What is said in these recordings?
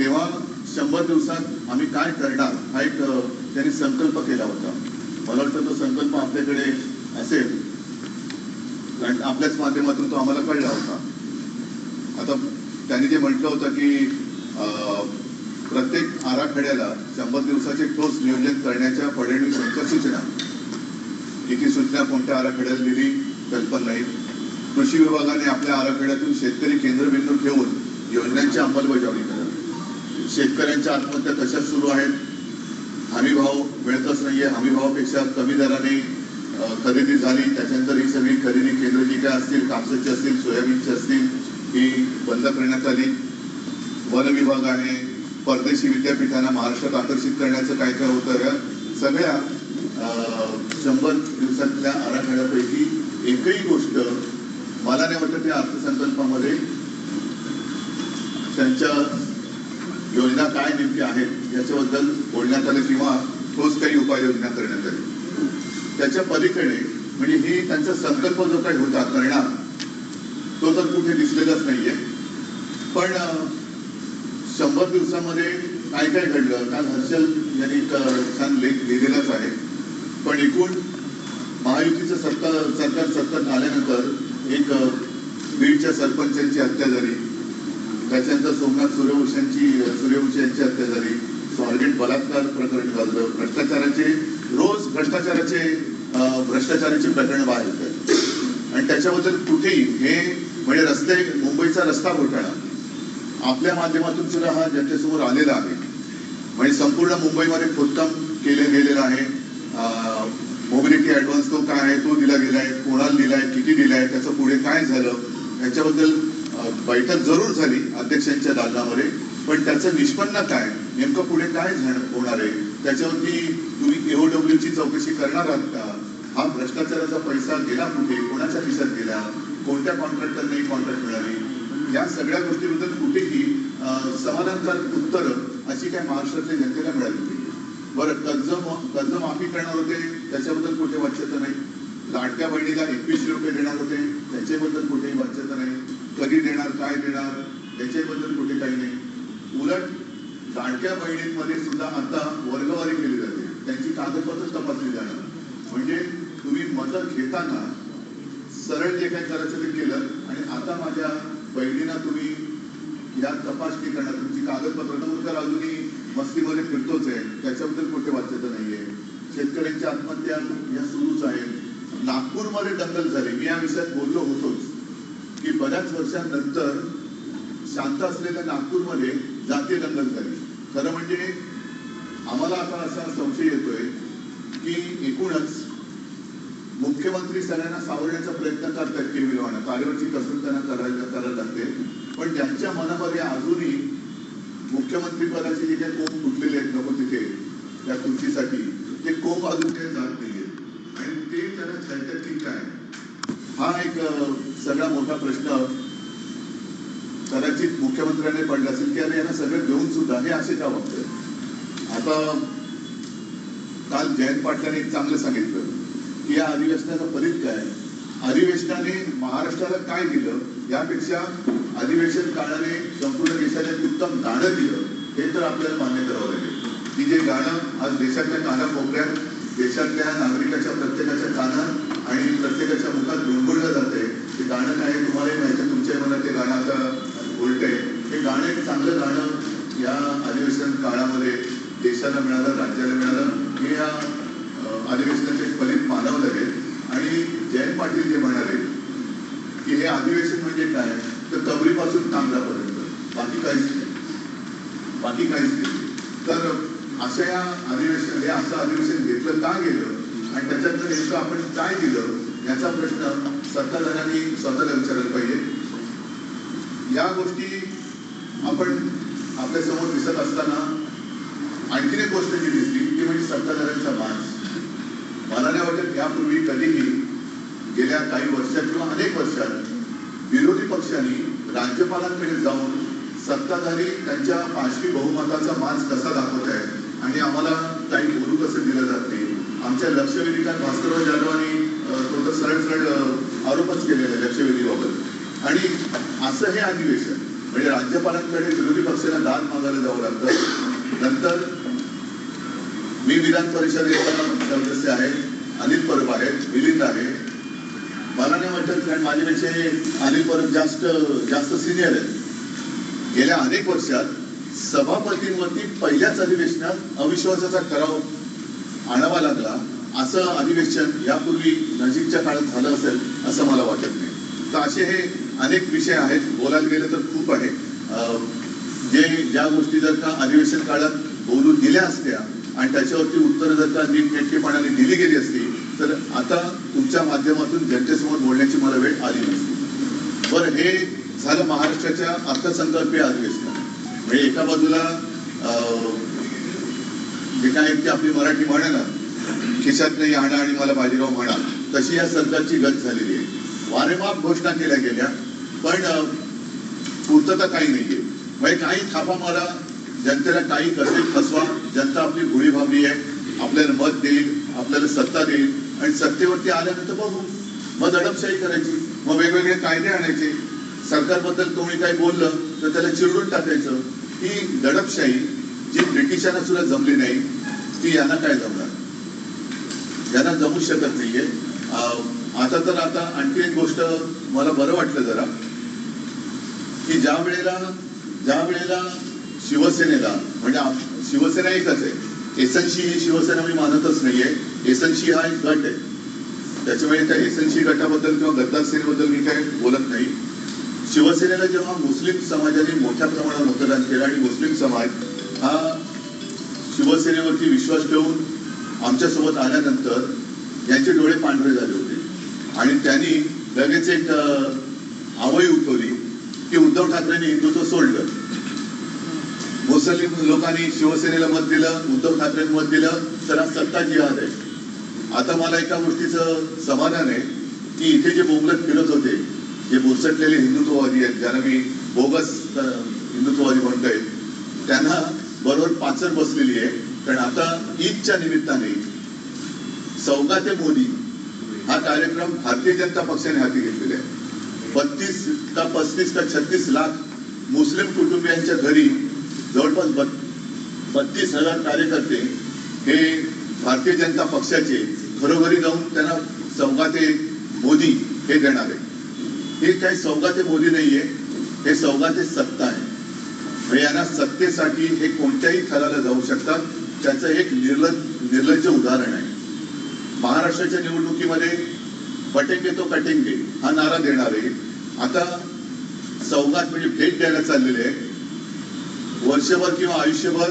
तेव्हा शंभर दिवसात आम्ही काय करणार हा एक त्यांनी संकल्प केला होता. मला वाटतं तो संकल्प आपल्याकडे असेल. कारण आपल्याच माध्यमातून तो आम्हाला कळला होता. आता त्यांनी जे म्हटलं होतं की प्रत्येक आराखड्याला शंभर दिवसाचे ठोस नियोजन करण्याच्या फडणवीस यांच्या सूचना. किती सूचना कोणत्या आराखड्याला दिली कल्पना नाही कृषी विभागाने आपल्या आराखड्यातून शेतकरी केंद्रबिंदू ठेवून योजनांची अंमलबजावणी करा शेतकऱ्यांच्या आत्महत्या कशा सुरू आहेत? हमी भाव मिळतच नाहीये. हमी भावापेक्षा कमी दराने खरेदी झाली त्याच्यानंतर ही सगळी खरेदी केंद्र जी काय असतील कापसाची असतील सोयाबीनची असतील ही बंद करण्यात आली. वन विभागाने परदेशी विद्यापीठांना महाराष्ट्रात आकर्षित करण्याचं काय काय होतं या सगळ्या अं, शंभर दिवसातल्या आराखड्यापैकी एकही गोष्ट मला नाही वाटत त्या अर्थसंकल्पामध्ये त्यांच्या काय नेमके आहेत याच्याबद्दल बोलण्यात आलं किंवा ठोस काही उपाययोजना करण्यात आली. त्याच्या पलीकडे म्हणजे ही त्यांचा संकल्प जो काही होता करणार तो तर कुठे दिसलेलाच नाहीये. पण शंभर दिवसामध्ये काय काय घडलं काल हर्षल यांनी एक छान लेख लिहिलेलाच आहे. पण एकूण महायुतीचं सत्ता सरकार सत्ता आल्यानंतर एक बीडच्या सरपंचांची हत्या झाली. त्याच्यानंतर सोमनाथ सूर्यवंशांची सूर्यवंशी यांची हत्या झाली. स्वारगेट बलात्कार प्रकरण झालं भ्रष्टाचाराचे रोज भ्रष्टाचाराचे भ्रष्टाचाराचे भ्रष्टाचाराची प्रकरण बाहेर येतात आणि त्याच्याबद्दल कुठेही हे म्हणजे रस्ते मुंबईचा रस्ता घोटाळा. आपल्या माध्यमातून सुद्धा हा जनतेसमोर आलेला आहे. म्हणजे संपूर्ण मुंबईमध्ये खोदकाम केले गेलेलं आहे. मोबिलिटी ऍडव्हान्स तो काय आहे तो दिला गेलाय कोणाला दिलाय किती दिलाय त्याचं पुढे काय झालं याच्याबद्दल बैठक जरूर झाली अध्यक्षांच्या दादामध्ये पण त्याचं निष्पन्न काय नेमकं पुढे काय होणार आहे त्याच्यावरती तुम्ही एओडब्ल्यू ची चौकशी करणार आहात का? हा भ्रष्टाचाराचा पैसा गेला कुठे? कोणाच्या खिशात गेला? कोणत्या कॉन्ट्रॅक्टरने कॉन्ट्रॅक्ट मिळाली? या सगळ्या गोष्टीबद्दल कुठेही समाधानकारक उत्तर अशी काय महाराष्ट्रातल्या जनतेला मिळाली होती बरं कर्ज कर्ज माफी करणार होते त्याच्याबद्दल कुठे वाच्यता नाही? लाडक्या बहिणीला एकवीसशे रुपये देणार होते. त्याच्याबद्दल कुठेही वाच्यता नाही. कधी देणार काय देणार त्याच्याबद्दल कुठे काही नाही. उलट लाडक्या बहिणींमध्ये सुद्धा आता वर्गवारी केली जाते. त्यांची कागदपत्र तपासली जाणार. म्हणजे तुम्ही मतं घेताना सरळ जे काही करायचं ते केलं आणि आता माझ्या बहिणींना तुम्ही या तपासणी करणार तुमची कागदपत्र नव्हतं तर अजूनही मस्तीमध्ये फिरतोच आहे. त्याच्याबद्दल कुठे वाचत नाहीये. शेतकऱ्यांच्या आत्महत्या या सुरूच आहेत. नागपूरमध्ये दंगल झाली. मी या विषयात बोललो होतोच की बऱ्याच वर्षांनंतर शांत असलेल्या नागपूरमध्ये जातीय दंगल झाली. खरं म्हणजे आम्हाला आता असा संशय येतोय की एकूणच मुख्यमंत्री सगळ्यांना सावरण्याचा प्रयत्न करतात केविलवानं तारेवरची कसरत त्यांना करायला करायला लागते पण त्यांच्या मनामध्ये अजूनही मुख्यमंत्री पदाचे जे काही कोंब फुटलेले आहेत नको तिथे त्या खुर्चीसाठी ते कोंब अजून काही जात नाही. आणि ते त्यांना खेळतात की काय? हा एक सगळा मोठा प्रश्न कदाचित मुख्यमंत्र्यांनी पडला असेल की अरे यांना सगळं घेऊन सुद्धा हे असे का वागतात आता काल जयंत पाटलांनी एक चांगलं सांगितलं की या अधिवेशनाचा फलित काय? अधिवेशनाने महाराष्ट्राला काय दिलं? यापेक्षा अधिवेशन काळाने संपूर्ण देशाला उत्तम गाणं दिलं हे तर आपल्याला मान्य करावं लागेल. की जे गाणं आज देशातल्या कानाकोपऱ्यात देशातल्या नागरिकाच्या प्रत्येकाच्या कानात आणि प्रत्येकाच्या मुखात गुणगुणलं जाते ते गाणं काय तुम्हालाही माहिती तुमच्या मनात ते गाणं आता उलटंय हे गाणं एक चांगलं गाणं या अधिवेशन काळामध्ये देशाला मिळालं राज्याला मिळालं. हे या अधिवेशनाचे फलित मानावं लागेल आणि जयंत पाटील जे म्हणाले की हे अधिवेशन म्हणजे काय? तर कबरीपासून कांगरापर्यंत बाकी काहीच नाही. बाकी काहीच नाही. असं या अधिवेशन हे असं अधिवेशन घेतलं का गेलं? आणि त्याच्यातनं नेमकं आपण काय दिलं? याचा प्रश्न सत्ताधाऱ्यांनी स्वतःला विचारायला पाहिजे. या गोष्टी आपण आपल्यासमोर दिसत असताना आणखीन एक गोष्ट जी दिसली ती म्हणजे सत्ताधाऱ्यांचा मास मला नाही वाटत यापूर्वी कधीही गेल्या काही वर्षात किंवा अनेक वर्षात विरोधी पक्षांनी राज्यपालांकडे जाऊन सत्ताधारी त्यांच्या पाचवी बहुमताचा मास कसा दाखवला? आणि आम्हाला काही बोलू कसं दिलं जात नाही. आमच्या लक्षवेधिकात भास्करराव जाधवांनी थोडं तो तर सरळ सरळ आरोपच केलेला आहे लक्षवेधीबाबत. आणि असं हे अधिवेशन म्हणजे राज्यपालांकडे विरोधी पक्षाला दाद मागायला जावं लागतं. नंतर मी विधान परिषदेचा सदस्य आहे अनिल परब आहे मिलिंद आहे. मला नाही वाटत कारण माझ्यापेक्षा अनिल परब जास्त जास्त सिनियर आहेत. गेल्या अनेक वर्षात सभापतींवरती पहिल्याच अधिवेशनात अविश्वासाचा ठराव आणावा लागला असं अधिवेशन यापूर्वी नजीकच्या काळात झालं असेल असं मला वाटत नाही. तर असे हे अनेक विषय आहेत. बोलायला गेले तर खूप आहे. जे ज्या गोष्टी जर का अधिवेशन काळात बोलून दिल्या असत्या आणि त्याच्यावरती उत्तरं जर का नीटनेटकेपणाने दिली गेली असती तर आता तुमच्या माध्यमातून जनतेसमोर बोलण्याची मला वेळ आली नसती. बरं हे झालं महाराष्ट्राच्या अर्थसंकल्पीय अधिवेशन. म्हणजे एका बाजूला अं, जे काय ते आपली मराठी म्हणे ना खिशात नाही आणा आणि मला बाजीराव म्हणा तशी या सरकारची गत झालेली आहे. वारेमाप घोषणा केल्या गेल्या पण पूर्तता काही नाहीये. म्हणजे काही थापा मारा जनतेला काही कसे फसवा जनता आपली भोळी भाबली आहे आपल्याला मत देईल आपल्याला सत्ता देईल आणि सत्तेवरती आल्यानंतर बघू. मग दडपशाही करायची मग वेगवेगळे कायदे आणायचे. सरकारबद्दल कोणी काही बोललं तर त्याला चिरडून टाकायचं. ही दडपशाही जी ब्रिटिशांना सुद्धा जमली नाही ती यांना काय जमणार? यांना जमू शकत नाहीये. अं, आता तर आता आणखी एक गोष्ट मला बरं वाटलं जरा की ज्या वेळेला ज्या वेळेला शिवसेनेला म्हणजे शिवसेना एकच आहे. एसएनसी ही शिवसेना मी मानतच नाहीये. एसएनसी हा एक गट आहे. त्याच्यामुळे त्या एसएनसी गटाबद्दल किंवा गद्दार सेनेबद्दल मी काही बोलत नाही. शिवसेनेला जेव्हा मुस्लिम समाजाने मोठ्या प्रमाणात मतदान केलं आणि मुस्लिम समाज हा शिवसेनेवरती विश्वास ठेवून आमच्यासोबत आल्यानंतर यांचे डोळे पांढरे झाले होते. आणि त्यांनी लगेच एक आवई उठवली की उद्धव ठाकरेंनी हिंदुत्व सोडलं. मुस्लिम लोकांनी शिवसेनेला मत दिलं उद्धव ठाकरेंनी मत दिलं तर आज सत्ता जिहाद आहे. आता मला एका गोष्टीचं समाधान आहे की इथे जे बोंगलत फिरत होते जे बुरसटलेले हिंदुत्ववादी आहेत ज्यांना मी बोगस हिंदुत्ववादी हिंदुत्ववादी म्हणतोय त्यांना बरोबर पाचर बसलेली आहे. कारण आता ईदच्या निमित्ताने सौगा ते मोदी हा कार्यक्रम भारतीय जनता पक्षाने हाती घेतलेला आहे. बत्तीस का पस्तीस का छत्तीस लाख मुस्लिम कुटुंबियांच्या घरी जवळपास बत्तीस हजार कार्यकर्ते हे भारतीय जनता पक्षाचे घरोघरी जाऊन त्यांना सौगाते मोदी हे देणार आहे हे काही सौगाते मोदी नाहीये हे सौगाते सत्ता आहे. यांना सत्तेसाठी हे कोणत्याही थराला जाऊ शकतात त्याचं एक निर्ल निर्लज्ज उदाहरण आहे. महाराष्ट्राच्या निवडणुकीमध्ये पटेंगे तो कटेंगे हा नारा देणार आहे आता सौगात म्हणजे भेट द्यायला चाललेले आहे वर्षभर किंवा आयुष्यभर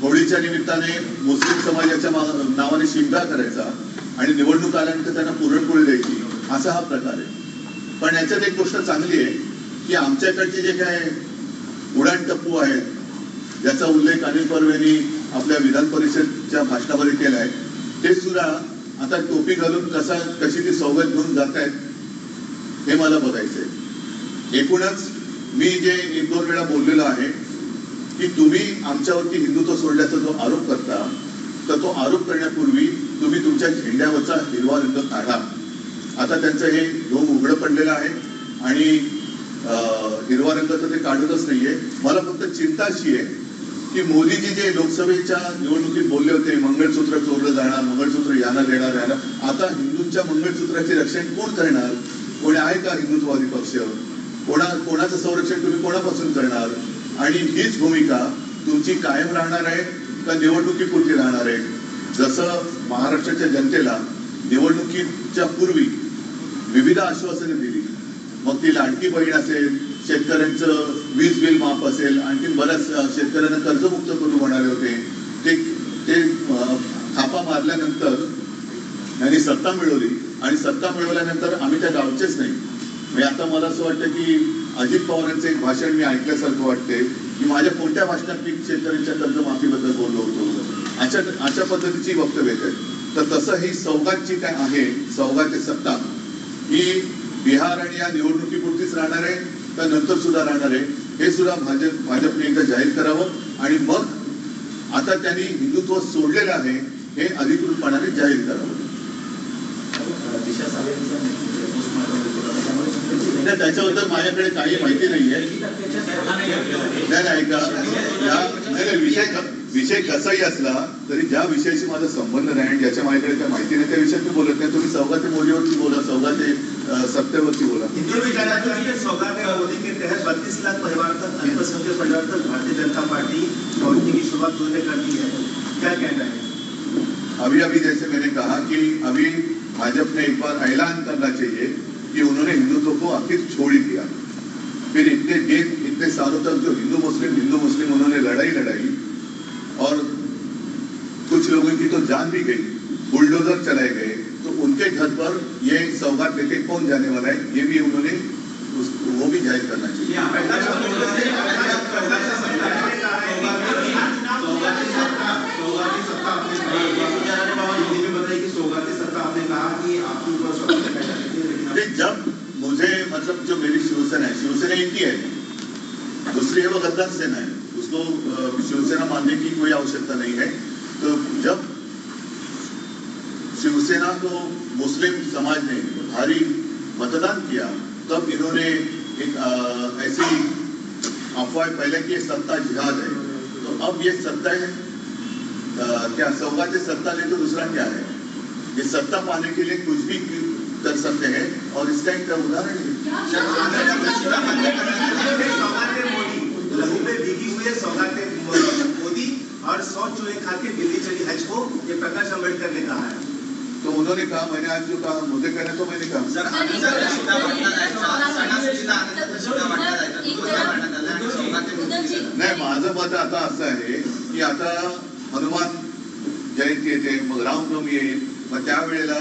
होळीच्या निमित्ताने मुस्लिम समाजाच्या नावाने शिमगा करायचा आणि निवडणूक आल्यानंतर त्यांना पुरणपोळी द्यायची असा हा प्रकार आहे. पण याच्यात एक गोष्ट चांगली आहे की आमच्याकडचे जे काय उडाण टप्पू आहेत ज्याचा उल्लेख अनिल पर्वेनी आपल्या विधान परिषदच्या भाषणामध्ये केलाय ते सुद्धा आता टोपी घालून कसा कशी ती सवलत घेऊन जात आहेत हे मला बघायचंय एकूणच मी जे एक दोन वेळा बोललेलो आहे की तुम्ही आमच्यावरती हिंदुत्व सोडल्याचा जो आरोप करता तर तो आरोप करण्यापूर्वी तुम्ही तुमच्या झेंड्यावरचा हिरवा रंग काढा. आता त्यांचं हे ढोंग उघडं पडलेलं आहे आणि हिरवा रंग तर ते काढतच नाहीये. मला फक्त चिंता अशी आहे की मोदीजी जे लोकसभेच्या निवडणुकीत बोलले होते मंगळसूत्र चोरलं जाणार मंगळसूत्र यांना देणार यांना आता हिंदूंच्या मंगळसूत्राचे रक्षण कोण करणार? कोणी आहे का हिंदुत्ववादी पक्ष? कोणा कोणाचं संरक्षण तुम्ही कोणापासून करणार? आणि हीच भूमिका तुमची कायम राहणार आहे का निवडणुकीपुरती राहणार आहे? जसं महाराष्ट्राच्या जनतेला निवडणुकीच्या पूर्वी विविध आश्वासने दिली. मग ती लाडकी बहीण असेल शेतकऱ्यांचं वीज बिल माफ असेल आणखी बऱ्याच शेतकऱ्यांना कर्जमुक्त करू म्हणाले होते. ते ते थापा मारल्यानंतर त्यांनी सत्ता मिळवली. आणि सत्ता मिळवल्यानंतर आम्ही त्या गावचेच नाही. म्हणजे आता मला असं वाटतं की अजित पवारांचं एक भाषण मी ऐकल्यासारखं वाटते. की माझ्या कोणत्या भाषणात मी शेतकऱ्यांच्या कर्जमाफीबद्दल बोललो होतो? अशा अशा पद्धतीची वक्तव्य आहेत तर तसं ही सौगातची काय आहे सौगात सत्ता ही बिहार आणि या निवडणुकीपुरतीच राहणार आहे का नंतर सुद्धा राहणार आहे. हे सुद्धा भाजप भाजपने एकदा जाहीर करावं. आणि मग आता त्यांनी हिंदुत्व सोडलेलं आहे हे अधिकृतपणाने जाहीर करावं. नाही त्याच्याबद्दल माझ्याकडे काही माहिती नाहीये. नाही ऐका. या विषय विषय कसाही असला तरी ज्या विषयाशी माझा संबंध नाही आणि ज्याच्या माझ्याकडे काही माहिती नाही त्या विषयात मी बोलत नाही. तुम्ही सौगाते मोदीवरती बोला सौगाते सत्तेवरती बोला. तहत बत्तीस लाख परिवार तक अल्पसंख्यक परिवार तक भारतीय जनता पार्टी पहुँचने की शुरुआत उन्होंने कर दी है क्या कहना है अभी अभी जैसे मैंने कहा कि अभी भाजपा ने एक बार ऐलान करना चाहिए कि उन्होंने हिंदुत्व को आखिर छोड़ ही दिया। फिर इतने दिन इतने सालों तक जो हिंदू मुस्लिम हिंदू मुस्लिम उन्होंने लड़ाई कुछ लोगों की तो जान भी गई बुलडोजर चलाए गए तो उनके घर पर ये सौगात लेके कौन जाने वाला है ये भी उन्होंने उस, वो भी जाहिर करना चाहिए। प्रकाश आंबेडकर ने प्रकाश- प्रकाश आंबेडकर ने कहा है कि सौगाती सत्ता सौगाती सत्ता आपने कहा बाबूजान बाबा हिंदी में बताइए कि सौगाती सत्ता आपने कहा कि आपके ऊपर स्वतंत्र पैसा देती है लेकिन आप- नहीं, जब मुझे मतलब जो मेरी शिवसेना है शिवसेना इनकी है दूसरी है वो गद्दार सेना है उसको अ, शिवसेना मानने की कोई आवश्यकता नहीं है। मुस्लिम समाज ने भारी मतदान किया तब इन्होंने एक ऐसी अफवाह पहले की सत्ता जिहाद है। तो अब ये सत्ता है अ, क्या सौगात सत्ता ले तो दूसरा क्या है? ये सत्ता पाने के लिए कुछ भी कर सकते हैं और इसका एक उदाहरण है। मोदी। और सौ चूहे खा के दिल्ली चली। हज को ये प्रकाश अंबेडकर ने कहा है। तो उन्होंने कहा मैंने आज जो कहा मुझे कहने तो मैंने कहा नाही माझं मत आता असं आहे की आता हनुमान जयंती येते मग रामनवमी येईल. मग त्यावेळेला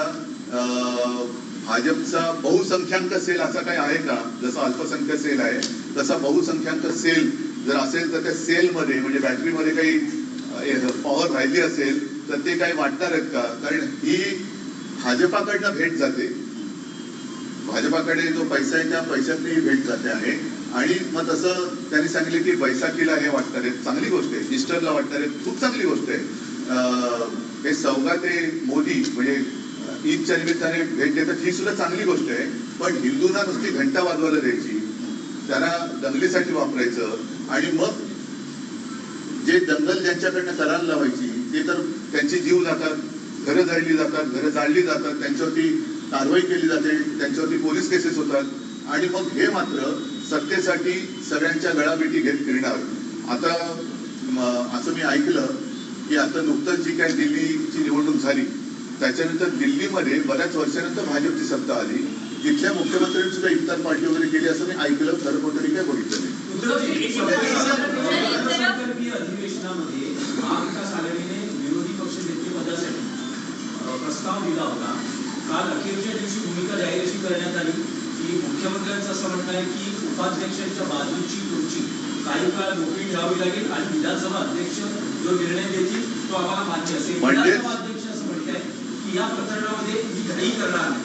अं, भाजपचा बहुसंख्याक सेल असा काही आहे का? जसं अल्पसंख्याक सेल आहे तसा बहुसंख्याक सेल जर असेल तर त्या सेलमध्ये म्हणजे बॅटरीमध्ये काही पॉवर राहिली असेल तर ते काही वाटणार आहेत का? कारण ही भाजपाकडनं भेट जाते. भाजपाकडे जो पैसा आहे त्या पैशातली भेट जाते आहे. आणि मग तसं त्यांनी सांगितलं की बैसाखीला हे वाटणार आहेत चांगली गोष्ट आहे. इस्टरला वाटणार आहेत खूप चांगली गोष्ट आहे. अं, हे सौगाते मोदी म्हणजे ईदच्या निमित्ताने भेट देतात ही सुद्धा चांगली गोष्ट आहे. पण हिंदूंना नुसती घंटा वाजवायला द्यायची. त्यांना दंगलीसाठी वापरायचं. आणि मग जे दंगल ज्यांच्याकडनं करायला लावायची ते तर त्यांचे जीव जातात. घरं जाळली जातात घरं जाळली जातात त्यांच्यावरती कारवाई केली जाते त्यांच्यावरती पोलीस केसेस होतात. आणि मग हे मात्र सत्तेसाठी सगळ्यांच्या गळाभेटी घेत फिरणार. आता असं मी ऐकलं की आता नुकतंच जी काय दिल्लीची निवडणूक झाली त्याच्यानंतर दिल्लीमध्ये बऱ्याच वर्षानंतर भाजपची सत्ता आली तिथल्या मुख्यमंत्र्यांनी सुद्धा इफ्तार पार्टी वगैरे केली असं मी ऐकलं खरं खोटं मी काय बघितलं नाही संसदीय अधिवेशनामध्ये महाविकास आघाडीने विरोधी पक्ष नेतेपदासाठी अ, प्रस्ताव दिला होता काल अखेरच्या दिवशी भूमिका जाहीर अशी करण्यात आली की असं म्हणणं आहे की उपाध्यक्षांच्या बाजूची खुर्ची काही काळ मोकळी ठेवावी लागेल आणि विधानसभा अध्यक्ष जो निर्णय देतील तो आम्हाला मान्य असेल. म्हणजे- विधानसभा अध्यक्ष असं की या प्रकरणामध्ये मी घाई करणार नाही.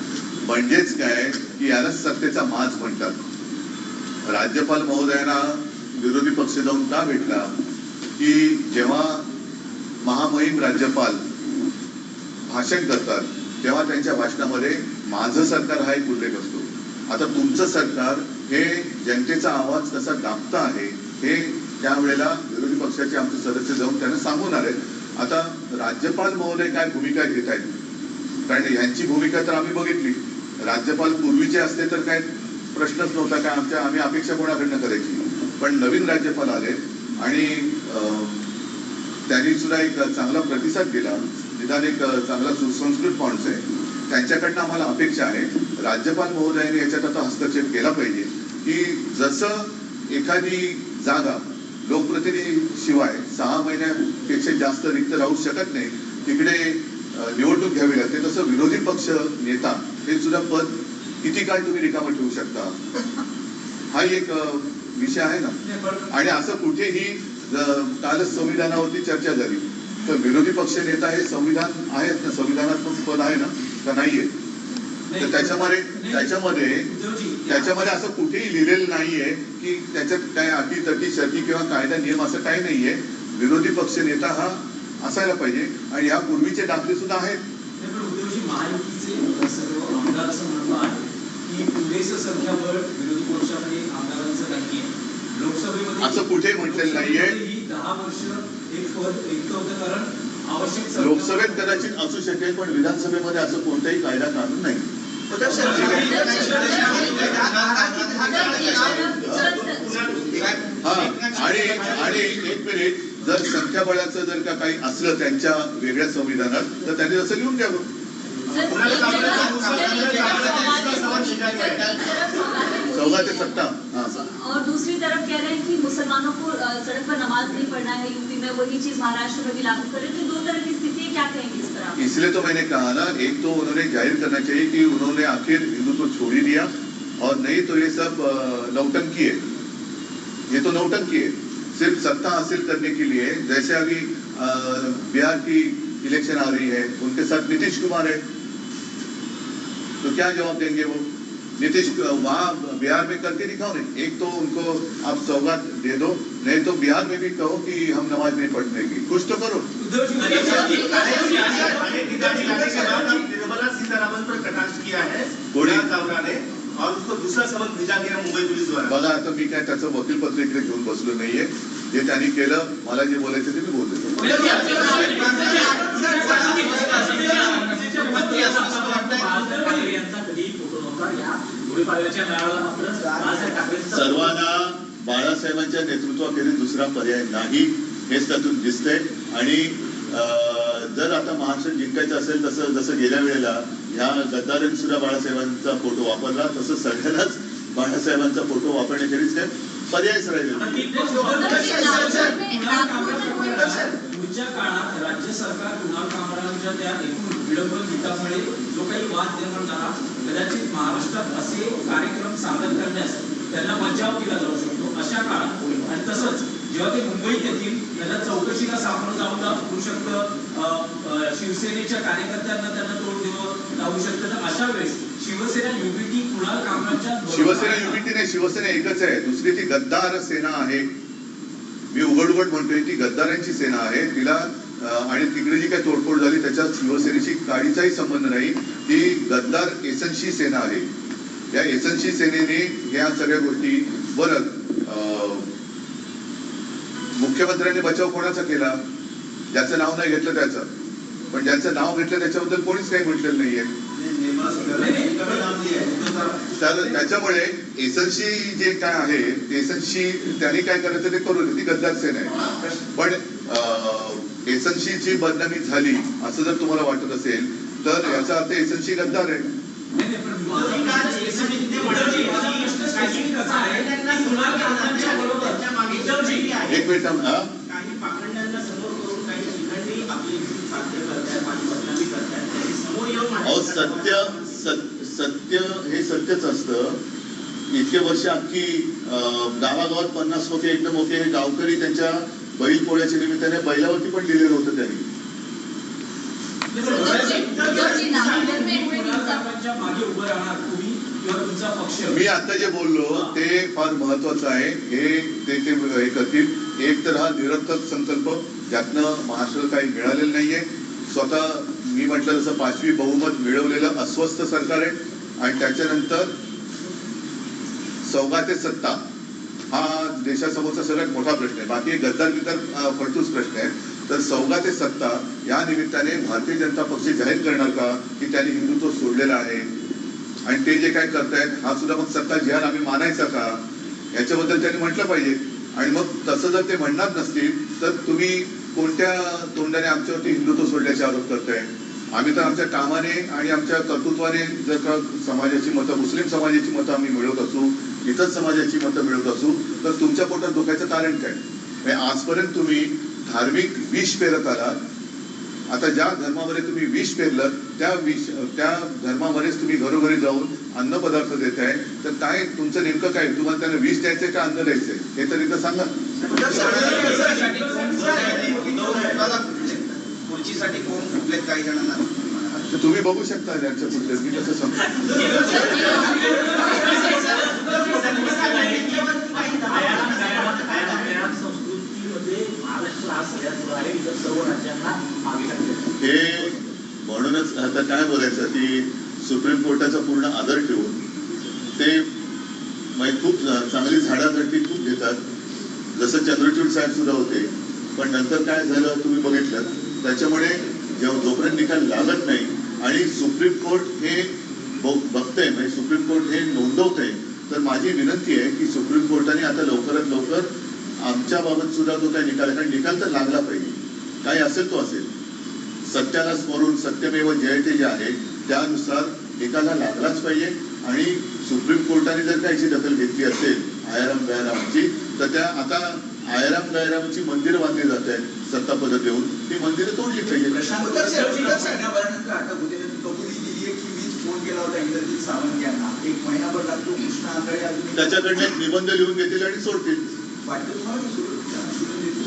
म्हणजेच काय? की यालाच सत्तेचा माज म्हणतात. राज्यपाल महोदयांना विरोधी पक्ष जाऊन का भेटला? की जेव्हा महामहिम राज्यपाल भाषण करतात तेव्हा त्यांच्या भाषणामध्ये माझं सरकार हा एक उल्लेख असतो. आता तुमचं सरकार हे जनतेचा आवाज कसा दाबता आहे हे त्यावेळेला विरोधी पक्षाचे आमचे सदस्य जाऊन त्यांना सांगून आले. आता राज्यपाल महोदय काय भूमिका घेत आहेत? कारण यांची भूमिका तर आम्ही बघितली. राज्यपाल पूर्वीचे असते तर काय प्रश्नच नव्हता काय आमच्या आम्ही अपेक्षा कोणाकडनं करायची? पण नवीन राज्यपाल आले आणि अं, त्यांनी सुद्धा एक चांगला प्रतिसाद दिला. निदान एक चांगला सुसंस्कृत माणूस आहे. त्यांच्याकडनं आम्हाला अपेक्षा आहे. राज्यपाल महोदयांनी याच्यात आता हस्तक्षेप केला पाहिजे. की जसं एखादी जागा लोकप्रतिनिधी शिवाय सहा महिन्यापेक्षा जास्त रिक्त राहू शकत नाही तिकडे निवडणूक घ्यावी लागते तसं विरोधी पक्ष नेता हे सुद्धा पद किती काळ तुम्ही रिकामं ठेवू शकता? हा एक विषय आहे ना. आणि असं कुठेही कालच संविधानावरती चर्चा झाली. तर विरोधी पक्ष नेता हे संविधान आहेत ना? संविधानात्मक पद आहे ना? का नाहीये. तर त्याच्यामध्ये त्याच्यामध्ये त्याच्यामध्ये असं कुठेही लिहिलेलं नाहीये की त्याच्यात काय अटी तटी शर्ती किंवा कायदा नियम असं काही नाहीये. विरोधी पक्ष नेता हा असायला पाहिजे आणि या पूर्वीचे दाखले सुद्धा आहेत. असं म्हणतात की की पुरेसं संख्याबळ विरोधी पक्षामध्ये आमदारांचं नाहीये. लोकसभेमध्ये असं कुठेही म्हटलेलं नाहीये. दहा वर्ष एक पद रिक्त होतं कारण आवश्यक लोकसभेत कदाचित असू शकेल पण विधानसभेमध्ये असं कोणताही कायदा कानून नाही. हा आणि आणि एक मिनिट जर संख्याबळाचं जर का काही असलं त्यांच्या वेगळ्या संविधानात तर त्यांनी तसं लिहून द्यावं और दूसरी तरफ़ कह रहे हैं कि मुसलमानों को सड़क पर नमाज़ नहीं पढ़ना है, यूपी में वही चीज़ महाराष्ट्र में भी लागू करें तो दो तरह की स्थिति है, क्या कहेंगे इस पर इसलिए तो मैंने कहा ना, एक तो उन्होंने ज़ाहिर करना चाहिए कि उन्होंने आखिर हिंदुत्व छोड़ ही दिया, और नहीं तो ये सब नौटंकी है ये तो नौटंकी है सिर्फ़ सत्ता हासिल करने के लिए, जैसे अभी बिहार की इलेक्शन आ रही है, उनके साथ नीतीश कुमार है। तो क्या जवाब देंगे वो? नीतीश वहाँ बिहार में करके दिखाओ नहीं। एक तो उनको आप सौगात दे दो नहीं तो बिहार में भी कहो कि हम नमाज़ नहीं पढ़ने की कुछ तो करो। निर्मला सीतारामन पर कटाक्ष किया है और उसको दूसरा सबक भेजा गया मुंबई पुलिस द्वारा। बघा आता मी काय त्याचं वकीलपत्र इकडे घेऊन बसलो नाहीये. जे त्यांनी केलं मला जे बोलायचं ते मी बोलतो. सर्वांना बाळासाहेबांच्या नेतृत्वाखेरीज दुसरा पर्याय नाही हेच त्यातून दिसतंय. आणि जर आता महाराष्ट्र जिंकायचं असेल तसं जसं गेल्या वेळेला ह्या गद्दारांनी सुद्धा बाळासाहेबांचा फोटो वापरला तसं सगळ्यांनाच बाळासाहेबांचा फोटो वापरण्याखेरीज काय? पर्यायच राहिलेला जो काही वाद निर्माण झाला कदाचित महाराष्ट्रात असे कार्यक्रम सादर करण्यास त्यांना बचाव केला जाऊ शकतो अशा काळात. आणि तसंच जेव्हा ते मुंबईत येतील त्यांना चौकशीला सामोरं जाऊन होऊ शकतं. शिवसेनेच्या कार्यकर्त्यांना त्यांना तोड देऊ लागू शकतं. तर अशा वेळेस शिवसेना युबीटी कुणाल कामरांच्या शिवसेना. युनिटी नाही शिवसेना एकच आहे. दुसरी ती गद्दार सेना आहे मी उघड उघड म्हणतोय ती गद्दारांची सेना आहे तिला आणि तिकडे जी काही तोडफोड झाली त्याच्यात शिवसेनेशी काडीचाही संबंध नाही ती गद्दार एसनशी सेना आहे या एसनशी सेनेने या सगळ्या गोष्टी बरं मुख्यमंत्र्यांनी बचाव कोणाचा केला ज्याचं नाव नाही घेतलं त्याचं पण ज्याचं नाव घेतलं त्याच्याबद्दल कोणीच काही म्हटलेलं नाहीये तर त्याच्यामुळे एसनशी जे काय आहे एसनशी त्यांनी काय करायचं ते करू दे ती गद्दार सेना आहे पण एसनशीची बदनामी झाली असं जर तुम्हाला वाटत असेल तर याचा अर्थ एसनशी गद्दार आहे. एक मिनिट हा? अहो सत्य सत- सत्य हे सत्यच असतं. इतके वर्ष अख्खी गावागावात पन्नास मोठे एकदम मोठे हे गावकरी त्यांच्या बैल पोळ्याच्या निमित्ताने बैलावरती पण लिहिलेलं होतं त्यांनी. मी आता जे बोललो ते फार महत्वाचं आहे. हे ते ते हे करतील. एक तर हा निरर्थक संकल्प ज्यातनं महाराष्ट्राला काही मिळालेलं नाहीये. स्वतः मी म्हटलं जसं पाचवी बहुमत मिळवलेलं अस्वस्थ सरकार आहे. आणि त्याच्यानंतर सौगाते सत्ता. देशासमोरचा सगळ्यात मोठा प्रश्न आहे. बाकी गद्दार बिद्दार अं, फडतूस प्रश्न आहे. तर सौगाते सत्ता या निमित्ताने भारतीय जनता पक्ष जाहीर करणार का की त्यांनी हिंदुत्व सोडलेलं आहे? आणि ते जे काय करतायत हा सुद्धा मग सत्ता जिहाद आम्ही मानायचा का? याच्याबद्दल त्यांनी म्हटलं पाहिजे. आणि मग तसं जर ते म्हणणार नसतील तर तुम्ही कोणत्या तोंडाने आमच्यावरती हिंदुत्व सोडल्याचे आरोप करताय? आम्ही तर आमच्या कामाने आणि आमच्या कर्तृत्वाने जर का समाजाची मतं मुस्लिम समाजाची मतं आम्ही मिळवत असू इतर समाजाची मतं मिळवत असू तर तुमच्या पोटात दुखायचं कारण काय? म्हणजे आजपर्यंत तुम्ही धार्मिक विष पेरत आलात. आता ज्या धर्मामध्ये तुम्ही विष पेरलं त्या विष त्या धर्मामध्येच तुम्ही घरोघरी जाऊन अन्न पदार्थ आहे तर काय तुमचं नेमकं काय? तुम्हाला त्यांना विष द्यायचंय का अन्न द्यायचंय? हे तर इथं सांगा. खुर्चीसाठी कोण फुटलेत काही जणांना तर तुम्ही बघू शकता त्यांच्या पुढे मी कसं सांगतो हे म्हणूनच आता काय बोलायचं की सुप्रीम कोर्टाचा पूर्ण आदर ठेवून ते म्हणजे खूप चांगली झाडासाठी खूप घेतात. जसं चंद्रचूड साहेब सुद्धा होते पण नंतर काय झालं तुम्ही बघितलं त्याच्यामुळे जेव्हा जोपर्यंत निकाल लागत नाही आणि सुप्रीम कोर्ट हे बघतंय म्हणजे सुप्रीम कोर्ट हे नोंदवतंय तर माझी विनंती आहे की सुप्रीम कोर्टाने आता लवकरात लवकर आमच्या बाबत सुद्धा तो काही निकाल कारण निकाल तर लागला पाहिजे. काही असेल तो असेल. सत्याला स्मरून सत्यमेव जयते जे आहे त्यानुसार निकाला लागलाच पाहिजे. आणि सुप्रीम कोर्टाने जर का याची दखल घेतली असेल आयाराम गयारामची तर त्या आता आयाराम गयारामची मंदिरं बांधली जात आहेत. सत्तापद देऊन ती मंदिरं तोडली पाहिजे. त्याच्याकडनं एक निबंध लिहून घेतील आणि सोडतील?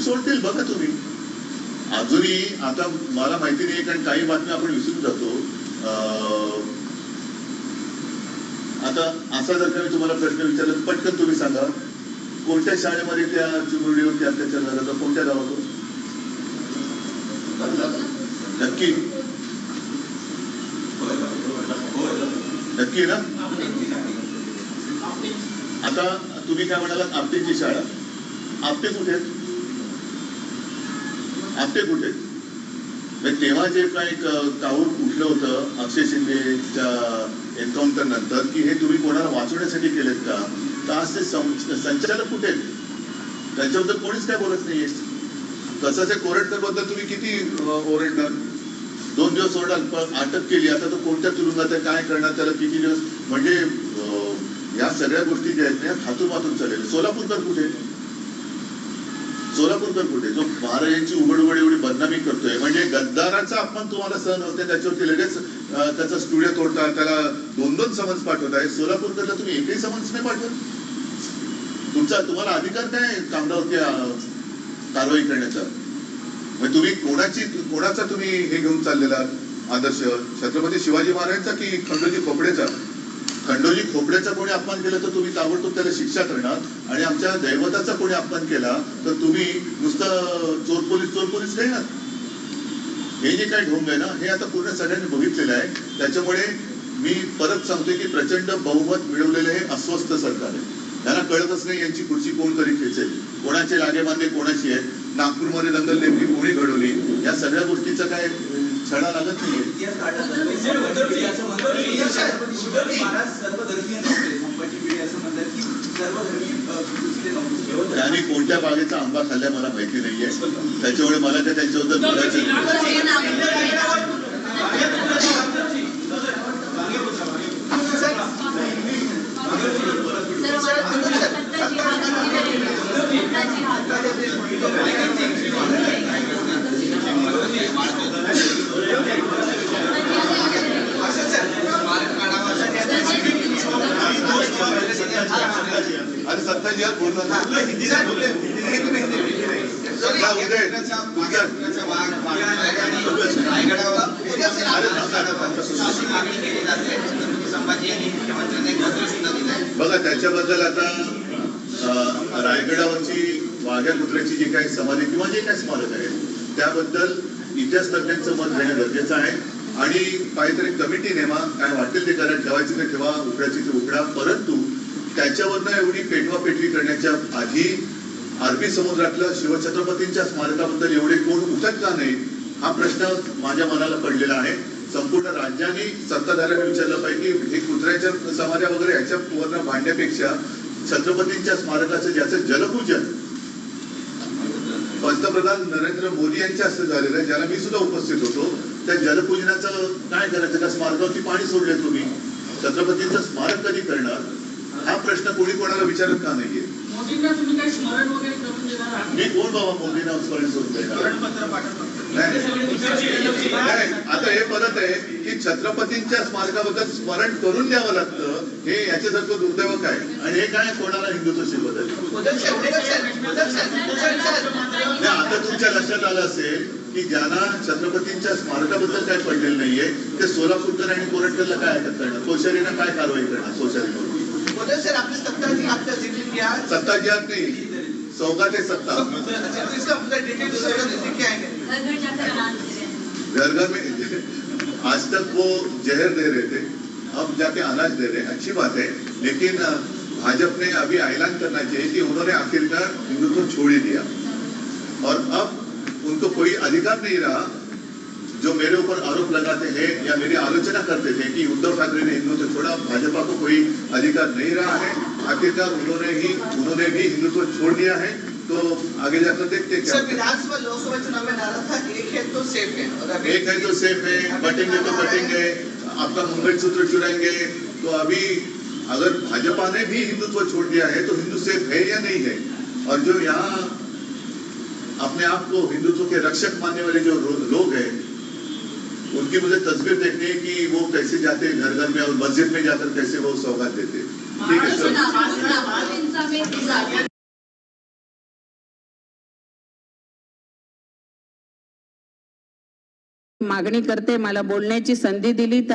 सोडतील बघा तुम्ही. अजूनही आता मला माहिती नाही कारण काही बातम्या आपण विसरून जातो. आता असा जर का मी तुम्हाला प्रश्न विचारला तर पटकन तुम्ही सांगा. कोणत्या शाळेमध्ये त्या चिमुरडीवरती अत्याचार झाला कोणत्या गावातून? नक्की नक्की ना आता तुम्ही काय म्हणालात? आपटेची शाळा. आपटे कुठे आहेत? आपटे कुठे आहेत? म्हणजे तेव्हा जे काय एक काऊर उठलं होतं अक्षय शिंदेच्या एन्काउंटर नंतर की हे तुम्ही कोणाला वाचवण्यासाठी केलेत का? तर आज ते संचालक कुठे आहेत? त्यांच्याबद्दल कोणीच काय बोलत नाहीये. तसंच हे बद्दल तुम्ही किती ओरडणार? दोन दिवस सोडला पण अटक केली. आता तो कोणत्या तुरुंगात आहे काय करणार त्याला किती दिवस म्हणजे या सगळ्या गोष्टी ज्या आहेत ना हातून मातून सोलापूरकर कुठे? सोलापूरकर कुठे? जो महाराजांची उघडवड एवढी बदनामी करतोय. म्हणजे गद्दाराचा अपमान तुम्हाला सहन होते त्याच्यावरती लगेच त्याचा स्टुडिओ तोडता त्याला दोन दोन समन्स पाठवताय सोलापूरकरला तुम्ही एकही समन्स नाही पाठवत. तुमचा तुम्हाला अधिकार काय कामरावरती कारवाई करण्याचा. म्हणजे तुम्ही कोणाची कोणाचा तुम्ही हे घेऊन चाललेला आदर्श? छत्रपती शिवाजी महाराजांचा की खंडोजी खोपडेचा? खंडोजी खोपड्याचा कोणी अपमान केला तर तुम्ही ताबडतोब त्याला शिक्षा करणार आणि आमच्या दैवताचा कोणी अपमान केला तर तुम्ही नुसतं चोर पोलीस चोर पोलीस घेणार? हे जे काय ढोंग आहे ना हे आता पूर्ण सगळ्यांनी बघितलेलं आहे. त्याच्यामुळे मी परत सांगतोय की प्रचंड बहुमत मिळवलेले हे अस्वस्थ सरकार आहे. त्यांना कळतच नाही यांची खुर्ची कोण तरी खेचेल. कोणाचे लागेबांधे बांधे कोणाची आहेत? नागपूरमध्ये दंगल नेमकी कोणी घडवली? या सगळ्या गोष्टीचा काय छडा लागत नाहीये. त्यांनी कोणत्या बागेचा आंबा खाल्ला मला माहिती नाहीये. त्याच्यामुळे मला ते त्यांच्याबद्दल बोलायचं नाही. तर मला सत्ता जिहाद सत्ता जिहाद अरे सत्ताजी यार बोलला ना. सत्ता उदय, तुमचा- बघा त्याच्याबद्दल आता अं, रायगडावरची वाघ्या कुत्र्याची जी काही समाधी किंवा जे काही स्मारक आहे त्याबद्दल इतिहास तज्ञांचं मत घेणं गरजेचं आहे. आणि काहीतरी कमिटी नेमा काय वाटेल ते करा ठेवायची ते ठेवा उकडायची ते उकडा परंतु त्याच्यावरनं एवढी पेटवा पेटवी करण्याच्या आधी अरबी समुद्रातल्या शिवछत्रपतींच्या स्मारकाबद्दल एवढे कोण उठत का नाही हा प्रश्न माझ्या मनाला पडलेला आहे. संपूर्ण राज्याने सत्ताधाऱ्यांना विचारलं पाहिजे हे कुत्र्याच्या समाध्या वगैरे ह्याच्या वरनं भांडण्यापेक्षा छत्रपतींच्या स्मारकाचं ज्याचं जलपूजन पंतप्रधान नरेंद्र मोदी यांच्या हस्ते झालेलं आहे ज्याला मी सुद्धा उपस्थित होतो. त्या जलपूजनाचं काय करायचं? त्या स्मारकावरती पाणी सोडले तुम्ही. छत्रपतींचं स्मारक कधी करणार? हा प्रश्न कोणी कोणाला विचारत का नाहीये? मी कोण बाबा? मोदींना स्मरण पाठवतो नाही. आता हे परत आहे की छत्रपतींच्या स्मारकाबद्दल स्मरण करून द्यावं लागतं. हे याच्यासारखं दुर्दैव काय आणि हे काय? कोणाला हिंदुत्व शिकवत आहे आता तुमच्या लक्षात आलं असेल की ज्यांना छत्रपतींच्या स्मारकाबद्दल काय पडलेलं नाहीये ते सोलापूरकर आणि कोरटकरला काय अटक करणार? कोश्यारीनं काय कारवाई करणार? कोश्यारीवर. आपली सत्ता जी आपल्या घ्या. नाही चौदा ते सत्ता घर घर में आज तक वो जहर दे रहे थे, अब जाके अनाज दे रहे हैं। अच्छी बात है, लेकिन भाजपा ने अभी ऐलान करना चाहिए कि उन्होंने आखिरकार हिंदुत्व छोड़ ही दिया। और अब उनको कोई अधिकार नहीं रहा, जो मेरे ऊपर आरोप लगाते हैं या मेरी आलोचना करते थे कि उद्धव ठाकरे ने हिंदुत्व छोड़ा, भाजपा को कोई अधिकार नहीं रहा है। आखिरकार उन्होंने ही, उन्होंने भी हिंदुत्व छोड़ दिया है। तो आगे जाकर देखते हैं क्या सर विधानसभा लोकसभा चुनाव में नारा था एक है तो सेफ़ है और अभी एक है तो सेफ़ है बटेंगे तो कटेंगे आपका मंगलसूत्र चुराएँगे। तो अभी अगर भाजपा ने भी हिंदुत्व छोड़ दिया है तो हिंदू सेफ़ है या नहीं है? और जो यहाँ अपने आप को हिंदुत्व के रक्षक मानने वाले जो लोग हैं उनकी मुझे तस्वीर देखनी है कि वो कैसे जाते हैं घर घर में और मस्जिद में जाकर कैसे वो सौगात देते ठीक है सर। मागणी करते मला बोलण्याची संधी दिली तर